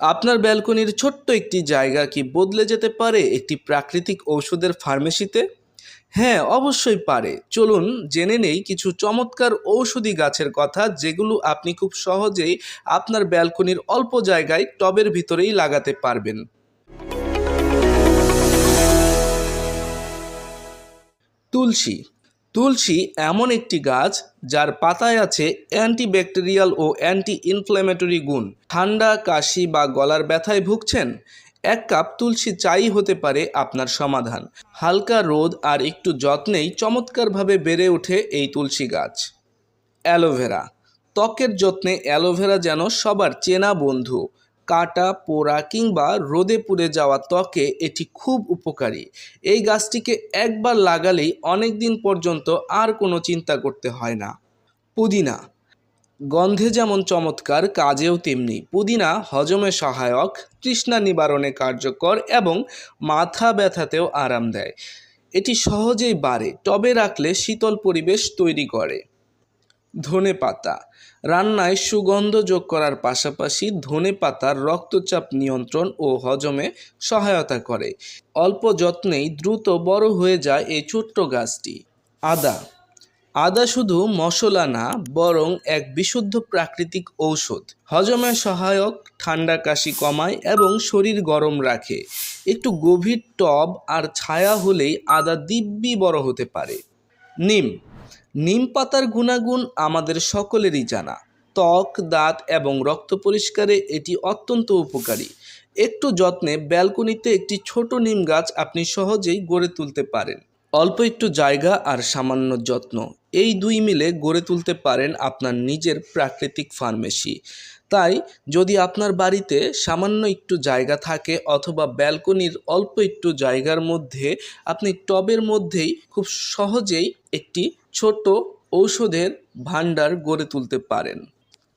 আপনার ব্যালকনির ছোট্ট একটি জায়গা কি বদলে যেতে পারে একটি প্রাকৃতিক ঔষধের ফার্মেসিতে? হ্যাঁ অবশ্যই পারে। চলুন জেনে নেই কিছু চমৎকার ঔষধি গাছের কথা যেগুলো আপনি খুব সহজেই আপনার ব্যালকনির অল্প জায়গায় টবের ভিতরেই লাগাতে পারবেন। তুলসী তুলসী এমন একটি গাছ যার পাতায় আছে অ্যান্টিব্যাকটেরিয়াল ও অ্যান্টি ইনফ্ল্যামেটরি গুণ। ঠান্ডা, কাশি বা গলার ব্যথায় ভুগছেন? এক কাপ তুলসী চাই হতে পারে আপনার সমাধান। হালকা রোদ আর একটু যত্নেই চমৎকারভাবে বেড়ে ওঠে এই তুলসী গাছ। অ্যালোভেরা। ত্বকের যত্নে অ্যালোভেরা যেন সবার চেনা বন্ধু। কাটা, পোড়া কিংবা রোদে পুড়ে যাওয়া ত্বকে এটি খুব উপকারী। এই গাছটিকে একবার লাগালেই অনেক দিন পর্যন্ত আর কোনো চিন্তা করতে হয় না। পুদিনা। গন্ধে যেমন চমৎকার, কাজেও তেমনি। পুদিনা হজমে সহায়ক, তৃষ্ণা নিবারণে কার্যকর এবং মাথা ব্যথাতেও আরাম দেয়। এটি সহজেই বাড়ে, টবে রাখলে শীতল পরিবেশ তৈরি করে। ধনে পাতা। রান্নায় সুগন্ধ যোগ করার পাশাপাশি ধনে পাতার রক্তচাপ নিয়ন্ত্রণ ও হজমে সহায়তা করে। অল্প যত্নেই দ্রুত বড় হয়ে যায় এই ছোট্ট গাছটি। আদা। আদা শুধু মশলা না, বরং এক বিশুদ্ধ প্রাকৃতিক ঔষধ। হজমে সহায়ক, ঠান্ডা কাশি কমায় এবং শরীর গরম রাখে। একটু গভীর টব আর ছায়া হলেই আদা দিব্যি বড় হতে পারে। নিম। নিম পাতার গুণাগুণ আমাদের সকলেরই জানা। ত্বক, দাঁত এবং রক্ত পরিষ্কারে এটি অত্যন্ত উপকারী। একটু যত্নে ব্যালকনিতে একটি ছোট নিম গাছ আপনি সহজেই গড়ে তুলতে পারেন। অল্প একটু জায়গা আর সামান্য যত্ন এই দুই মিলে গড়ে তুলতে পারেন আপনার নিজের প্রাকৃতিক ফার্মেসি। তাই যদি আপনার বাড়িতে সামান্য একটু জায়গা থাকে অথবা ব্যালকনির অল্প একটু জায়গার মধ্যে আপনি টবের মধ্যেই খুব সহজেই একটি ছোট ঔষধের ভাণ্ডার গড়ে তুলতে পারেন।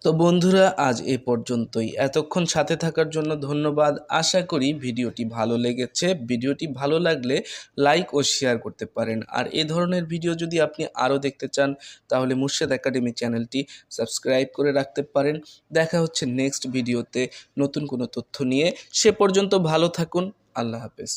তো বন্ধুরা, আজ এ পর্যন্তই। এতক্ষণ সাথে থাকার জন্য ধন্যবাদ। আশা করি ভিডিওটি ভালো লেগেছে। ভিডিওটি ভালো লাগলে লাইক ও শেয়ার করতে পারেন। আর এ ধরনের ভিডিও যদি আপনি আরও দেখতে চান, তাহলে মুর্শেদ একাডেমি চ্যানেলটি সাবস্ক্রাইব করে রাখতে পারেন। দেখা হচ্ছে নেক্সট ভিডিওতে নতুন কোনো তথ্য নিয়ে। সে পর্যন্ত ভালো থাকুন। আল্লাহ হাফেজ।